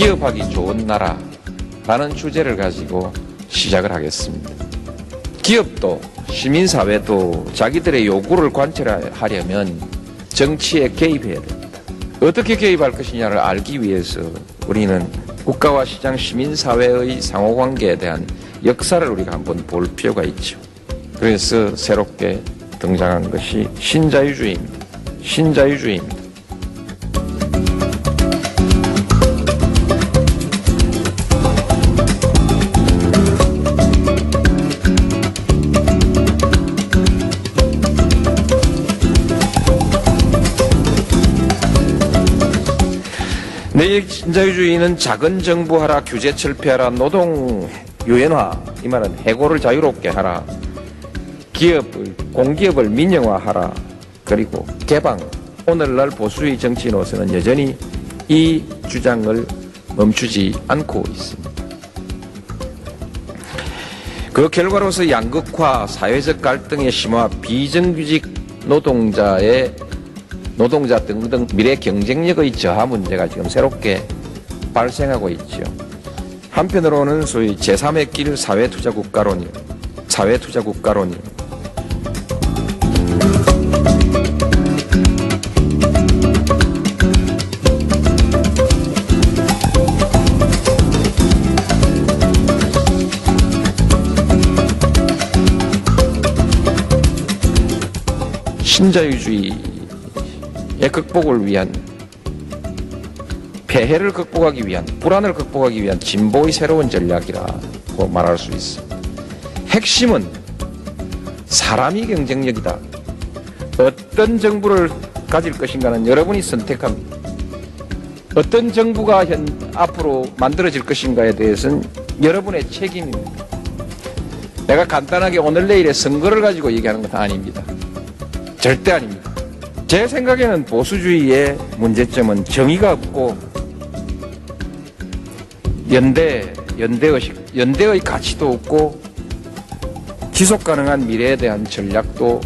기업하기 좋은 나라라는 주제를 가지고 시작을 하겠습니다. 기업도 시민사회도 자기들의 요구를 관철하려면 정치에 개입해야 됩니다. 어떻게 개입할 것이냐를 알기 위해서 우리는 국가와 시장 시민사회의 상호관계에 대한 역사를 우리가 한번 볼 필요가 있죠. 그래서 새롭게 등장한 것이 신자유주의입니다. 신자유주의입니다. 내 신자유주의는 작은 정부 하라, 규제 철폐하라, 노동 유연화, 이 말은 해고를 자유롭게 하라, 기업을, 공기업을 민영화하라, 그리고 개방. 오늘날 보수의 정치인으로서는 여전히 이 주장을 멈추지 않고 있습니다. 그 결과로서 양극화, 사회적 갈등의 심화, 비정규직 노동자의 노동자 등등 미래 경쟁력의 저하 문제가 지금 새롭게 발생하고 있죠. 한편으로는 소위 제3의 길 사회투자 국가론이, 사회투자 국가론이, 신자유주의의 극복을 위한 폐해를 극복하기 위한 불안을 극복하기 위한 진보의 새로운 전략이라고 말할 수 있습니다. 핵심은 사람이 경쟁력이다. 어떤 정부를 가질 것인가는 여러분이 선택합니다. 어떤 정부가 현 앞으로 만들어질 것인가에 대해서는 여러분의 책임입니다. 내가 간단하게 오늘 내일의 선거를 가지고 얘기하는 건 아닙니다. 절대 아닙니다. 제 생각에는 보수주의의 문제점은 정의가 없고 연대, 연대의식, 연대의 가치도 없고 지속 가능한 미래에 대한 전략도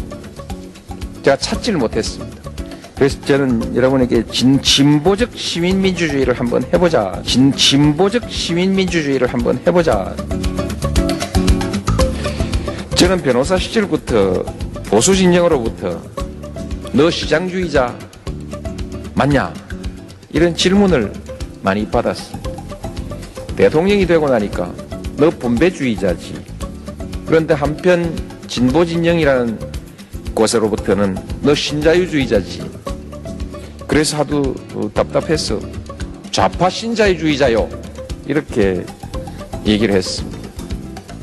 제가 찾지를 못했습니다. 그래서 저는 여러분에게 진, 진보적 시민민주주의를 한번 해보자. 진, 진보적 시민민주주의를 한번 해보자. 저는 변호사 시절부터 보수 진영으로부터 너 시장주의자 맞냐? 이런 질문을 많이 받았습니다. 대통령이 되고 나니까 너 분배주의자지. 그런데 한편 진보 진영이라는 곳으로부터는 너 신자유주의자지. 그래서 하도 어, 답답해서 좌파 신자유주의자요. 이렇게 얘기를 했습니다.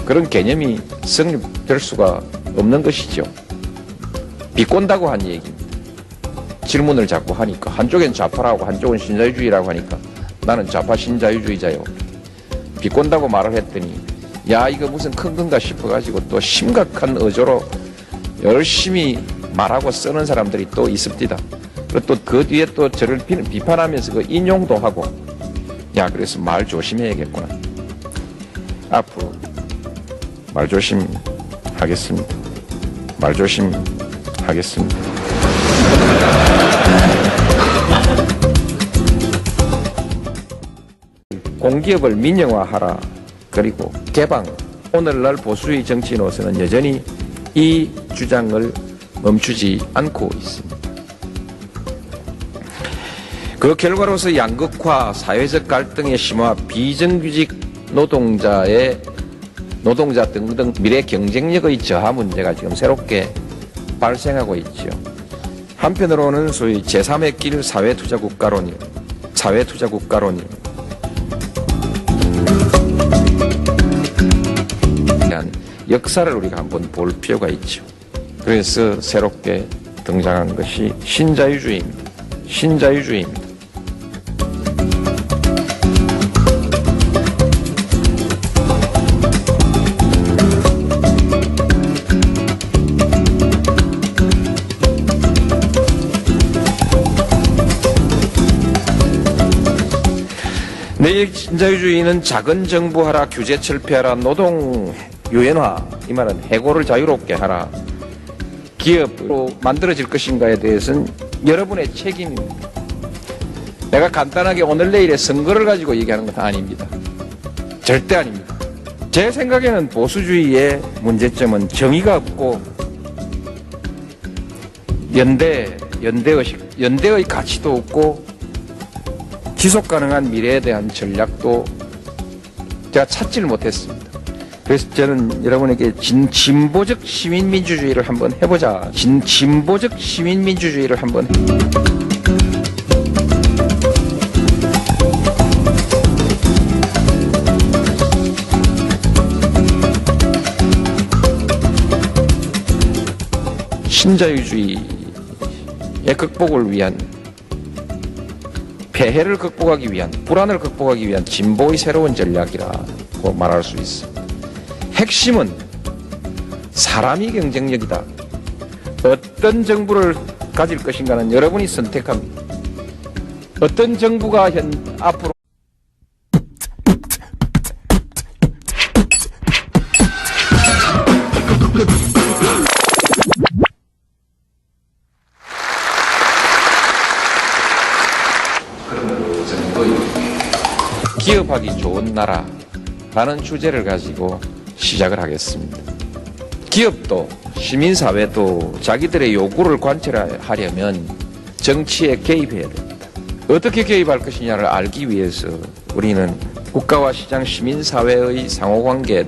그런 개념이 성립될 수가 없는 것이죠. 비꼰다고 한 얘기입니다. 질문을 자꾸 하니까 한쪽엔 좌파라고 한쪽은 신자유주의라고 하니까 나는 좌파 신자유주의자요. 비꼰다고 말을 했더니 야 이거 무슨 큰 건가 싶어가지고 또 심각한 어조로 열심히 말하고 쓰는 사람들이 또 있습니다. 그리고 또 그 뒤에 또 저를 비- 비판하면서 그 인용도 하고 야 그래서 말 조심해야겠구나. 앞으로 말 조심하겠습니다. 말 조심하겠습니다. 공기업을 민영화하라. 그리고 개방. 오늘날 보수의 정치인으로서는 여전히 이 주장을 멈추지 않고 있습니다. 그 결과로서 양극화, 사회적 갈등의 심화, 비정규직 노동자의 노동자 등등 미래 경쟁력의 저하 문제가 지금 새롭게 발생하고 있죠. 한편으로는 소위 제3의 길 사회투자국가론이, 사회투자국가론이 역사를 우리가 한번 볼 필요가 있죠. 그래서 새롭게 등장한 것이 신자유주의입니다. 신자유주의입니다. 내 신자유주의는 작은 정부하라, 규제 철폐하라, 노동 유연화, 이 말은 해고를 자유롭게 하라, 기업으로 만들어질 것인가에 대해서는 여러분의 책임입니다. 내가 간단하게 오늘 내일의 선거를 가지고 얘기하는 건 아닙니다. 절대 아닙니다. 제 생각에는 보수주의의 문제점은 정의가 없고 연대, 연대의식, 연대의 가치도 없고 지속 가능한 미래에 대한 전략도 제가 찾지를 못했습니다. 그래서 저는 여러분에게 진, 진보적 시민민주주의를 한번 해보자. 진, 진보적 시민민주주의를 한번 신자유주의의 극복을 위한 폐해를 극복하기 위한 불안을 극복하기 위한 진보의 새로운 전략이라고 말할 수 있습니다. 핵심은 사람이 경쟁력이다. 어떤 정부를 가질 것인가는 여러분이 선택합니다. 어떤 정부가 현 앞으로 기업하기 좋은 나라라는 주제를 가지고 시작을 하겠습니다. 기업도 시민사회도 자기들의 요구를 관철하려면 정치에 개입해야 됩니다. 어떻게 개입할 것이냐를 알기 위해서 우리는 국가와 시장 시민사회의 상호관계에